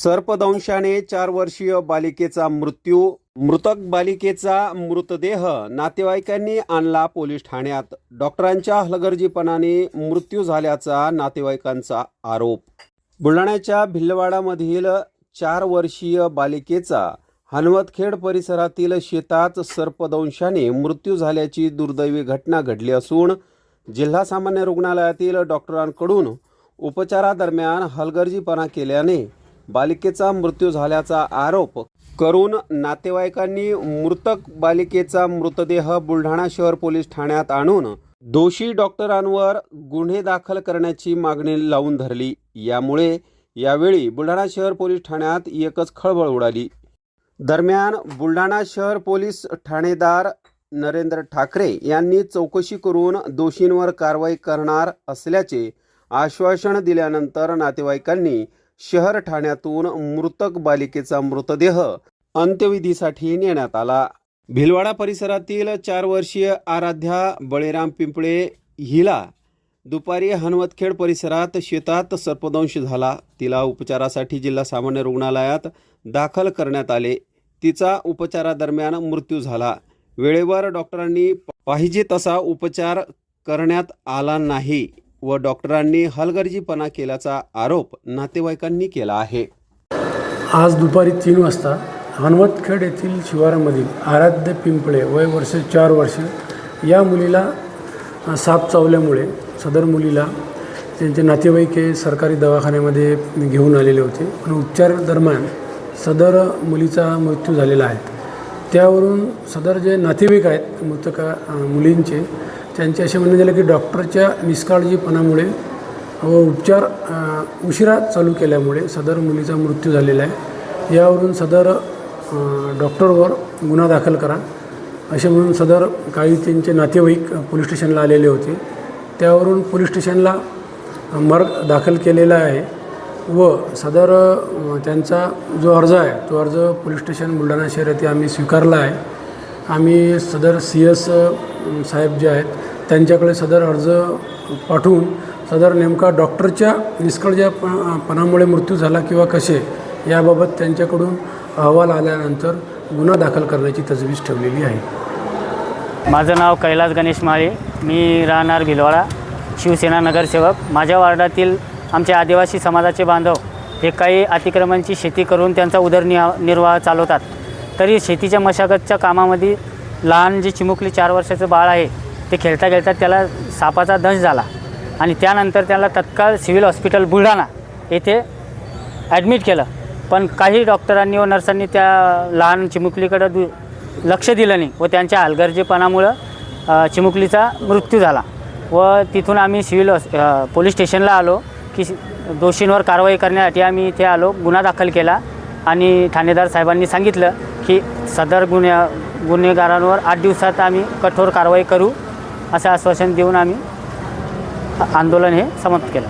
सर्पदंशाने चार वर्षीय बालिकेचा मृत्यू मृतक बालिकेचा मृतदेह नातेवाईकांनी आणला पोलीस ठाण्यात. डॉक्टरांच्या हलगर्जीपणाने मृत्यू झाल्याचा नातेवाईकांचा आरोप. बुलढाण्याच्या भिल्लवाडामधील चार वर्षीय बालिकेचा हनवतखेड परिसरातील शेतात सर्पदंशाने मृत्यू झाल्याची दुर्दैवी घटना घडली असून जिल्हा सामान्य रुग्णालयातील डॉक्टरांकडून उपचारादरम्यान हलगर्जीपणा केल्याने बालिकेचा मृत्यू झाल्याचा आरोप करून नातेवाईकांनी मृतक बालिकेचा मृतदेह बुलढाणा शहर पोलीस ठाण्यात आणून दोषी डॉक्टरांवर गुन्हे दाखल करण्याची मागणी लावून धरली. यामुळे यावेळी बुलढाणा शहर पोलीस ठाण्यात एकच खळबळ उडाली. दरम्यान बुलढाणा शहर पोलीस ठाणेदार नरेंद्र ठाकरे यांनी चौकशी करून दोषींवर कारवाई करणार असल्याचे आश्वासन दिल्यानंतर नातेवाईकांनी शहर ठाण्यातून मृतक बालिकेचा मृतदेह अंत्यविधीसाठी नेण्यात आला. भिलवाडा परिसरातील चार वर्षीय आराध्या बळीराम पिंपळे हिला दुपारी हनवतखेड परिसरात शेतात सर्पदंश झाला. तिला उपचारासाठी जिल्हा सामान्य रुग्णालयात दाखल करण्यात आले. तिचा उपचारादरम्यान मृत्यू झाला. वेळेवर डॉक्टरांनी पाहिजे तसा उपचार करण्यात आला नाही. व डॉक्टरांनी हलगर्जीपणा केल्याचा आरोप नातेवाईकांनी केला आहे. आज दुपारी तीन वाजता हनवतखेड येथील शिवारामधील आराध्य पिंपळे वय वर्ष चार वर्ष या मुलीला साप चावल्यामुळे सदर मुलीला त्यांचे नातेवाईक हे सरकारी दवाखान्यामध्ये घेऊन आलेले होते. पण उपचार दरम्यान सदर मुलीचा मृत्यू झालेला आहे. त्यावरून सदर जे नातेवाईक आहेत मृतका मुलींचे त्यांचे असे म्हणणे झालं की डॉक्टरच्या निष्काळजीपणामुळे व उपचार उशिरा चालू केल्यामुळे सदर मुलीचा मृत्यू झालेला आहे. यावरून सदर डॉक्टरवर गुन्हा दाखल करा. असे म्हणून सदर काही त्यांचे नातेवाईक पोलीस स्टेशनला आलेले होते. त्यावरून पोलीस स्टेशनला मर्ग दाखल केलेला आहे व सदर त्यांचा जो अर्ज आहे तो अर्ज पोलीस स्टेशन बुलढाणा शहर येथे आम्ही स्वीकारला आहे. आम्ही सदर सी एस साहेब जे आहेत त्यांच्याकडे सदर अर्ज पाठवून सदर नेमका डॉक्टरच्या निष्काळजीपणामुळे मृत्यू झाला किंवा कसे याबाबत त्यांच्याकडून अहवाल आल्यानंतर गुन्हा दाखल करण्याची तजवीज ठेवलेली आहे. माझं नाव कैलास गणेश माळे. मी राहणार भिलवाडा. शिवसेना नगरसेवक. माझ्या वार्डातील आमच्या आदिवासी समाजाचे बांधव हे काही अतिक्रमणची शेती करून त्यांचा उदरनिर्वाह निर्वाह चालवतात. तरी शेतीच्या मशागतच्या कामामध्ये लहान जे चिमुकली चार वर्षाचं बाळ आहे ते खेळता खेळता त्याला सापाचा दंश झाला. आणि त्यानंतर त्याला तत्काळ सिव्हिल हॉस्पिटल बुलढाणा येथे ॲडमिट केलं. पण काही डॉक्टरांनी व नर्सांनी त्या लहान चिमुकलीकडं दु लक्ष दिलं नाही व त्यांच्या हलगर्जीपणामुळं चिमुकलीचा मृत्यू झाला. व तिथून आम्ही सिव्हिल हॉस पोलीस स्टेशनला आलो की दोषींवर कारवाई करण्यासाठी आम्ही इथे आलो गुन्हा दाखल केला आणि ठाणेदार साहेबांनी सांगितलं की सदर गुन्ह्या गुन्हेगारांवर आठ दिवसात आम्ही कठोर कारवाई करू. असं आश्वासन देऊन आम्ही आंदोलन हे समाप्त केलं.